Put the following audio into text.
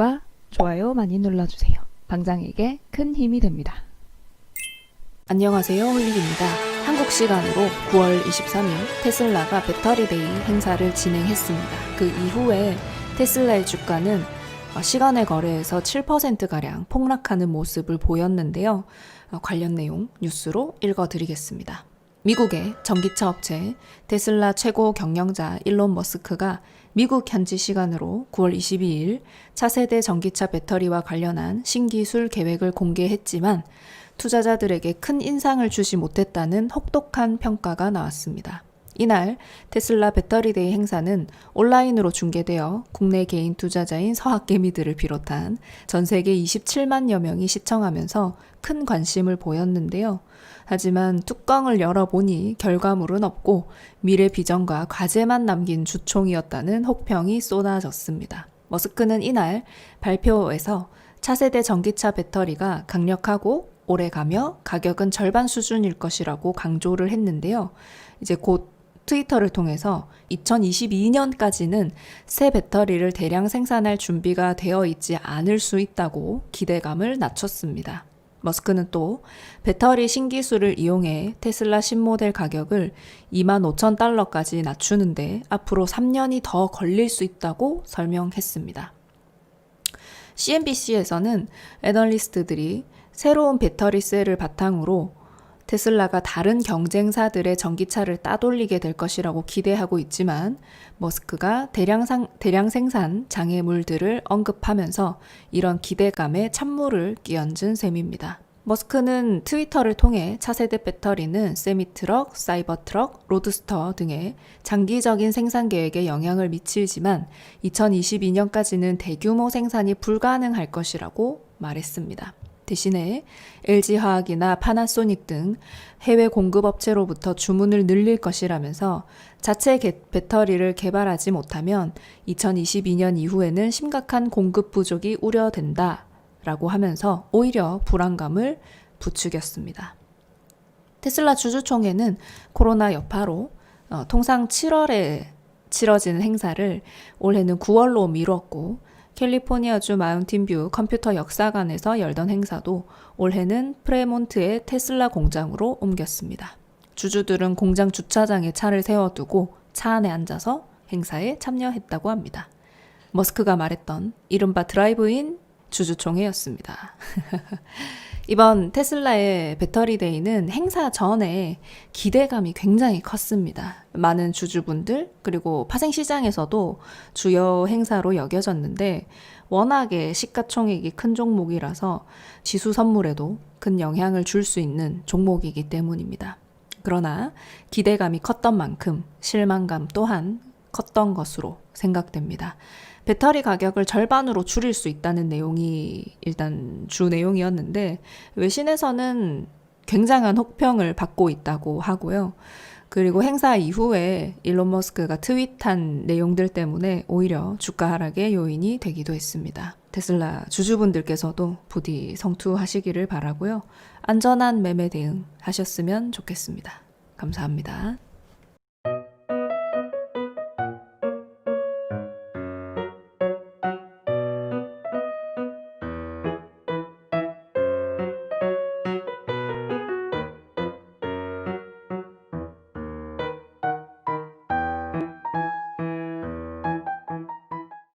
구독과 좋아요 많이 눌러주세요. 방장에게 큰 힘이 됩니다. 안녕하세요. 홀릭입니다. 한국 시간으로 9월 23일 테슬라가 배터리데이 행사를 진행했습니다. 그 이후에 테슬라의 주가는 어, 시간의 거래에서 7%가량 폭락하는 모습을 보였는데요. 어, 관련 내용 뉴스로 읽어드리겠습니다. 미국의 전기차 업체 테슬라 최고 경영자 일론 머스크가 미국 현지 시간으로 9월 22일 차세대 전기차 배터리와 관련한 신기술 계획을 공개했지만 투자자들에게 큰 인상을 주지 못했다는 혹독한 평가가 나왔습니다. 이날 테슬라 배터리데이 행사는 온라인으로 중계되어 국내 개인 투자자인 서학개미들을 비롯한 전 세계 27만여 명이 시청하면서 큰 관심을 보였는데요. 하지만 뚜껑을 열어보니 결과물은 없고 미래 비전과 과제만 남긴 주총이었다는 혹평이 쏟아졌습니다. 머스크는 이날 발표에서 차세대 전기차 배터리가 강력하고 오래 가며 가격은 절반 수준일 것이라고 강조를 했는데요. 이제 곧 트위터를 통해서 2022년까지는 새 배터리를 대량 생산할 준비가 되어 있지 않을 수 있다고 기대감을 낮췄습니다. 머스크는 또 배터리 신기술을 이용해 테슬라 신모델 가격을 2만 5천 달러까지 낮추는데 앞으로 3년이 더 걸릴 수 있다고 설명했습니다. CNBC에서는 애널리스트들이 새로운 배터리 셀을 바탕으로 테슬라가 다른 경쟁사들의 전기차를 따돌리게 될 것이라고 기대하고 있지만 머스크가 대량, 상, 대량 생산 장애물들을 언급하면서 이런 기대감에 찬물을 끼얹은 셈입니다. 머스크는 트위터를 통해 차세대 배터리는 세미트럭, 사이버트럭, 로드스터 등의 장기적인 생산 계획에 영향을 미치지만 2022년까지는 대규모 생산이 불가능할 것이라고 말했습니다. 대신에 LG화학이나 파나소닉 등 해외 공급업체로부터 주문을 늘릴 것이라면서 자체 개, 배터리를 개발하지 못하면 2022년 이후에는 심각한 공급 부족이 우려된다 라고 하면서 오히려 불안감을 부추겼습니다. 테슬라 주주총회는 코로나 여파로 어, 통상 7월에 치러지는 행사를 올해는 9월로 미뤘고 캘리포니아주 마운틴뷰 컴퓨터 역사관에서 열던 행사도 올해는 프레몬트의 테슬라 공장으로 옮겼습니다. 주주들은 공장 주차장에 차를 세워두고 차 안에 앉아서 행사에 참여했다고 합니다. 머스크가 말했던 이른바 드라이브인 주주총회였습니다. 이번 테슬라의 배터리 데이는 행사 전에 기대감이 굉장히 컸습니다. 많은 주주분들, 그리고 파생 시장에서도 주요 행사로 여겨졌는데, 워낙에 시가총액이 큰 종목이라서 지수 선물에도 큰 영향을 줄 수 있는 종목이기 때문입니다. 그러나 기대감이 컸던 만큼 실망감 또한 컸던 것으로 생각됩니다. 배터리 가격을 절반으로 줄일 수 있다는 내용이 일단 주 내용이었는데 외신에서는 굉장한 혹평을 받고 있다고 하고요. 그리고 행사 이후에 일론 머스크가 트윗한 내용들 때문에 오히려 주가 하락의 요인이 되기도 했습니다. 테슬라 주주분들께서도 부디 성투하시기를 바라고요. 안전한 매매 대응 하셨으면 좋겠습니다. 감사합니다.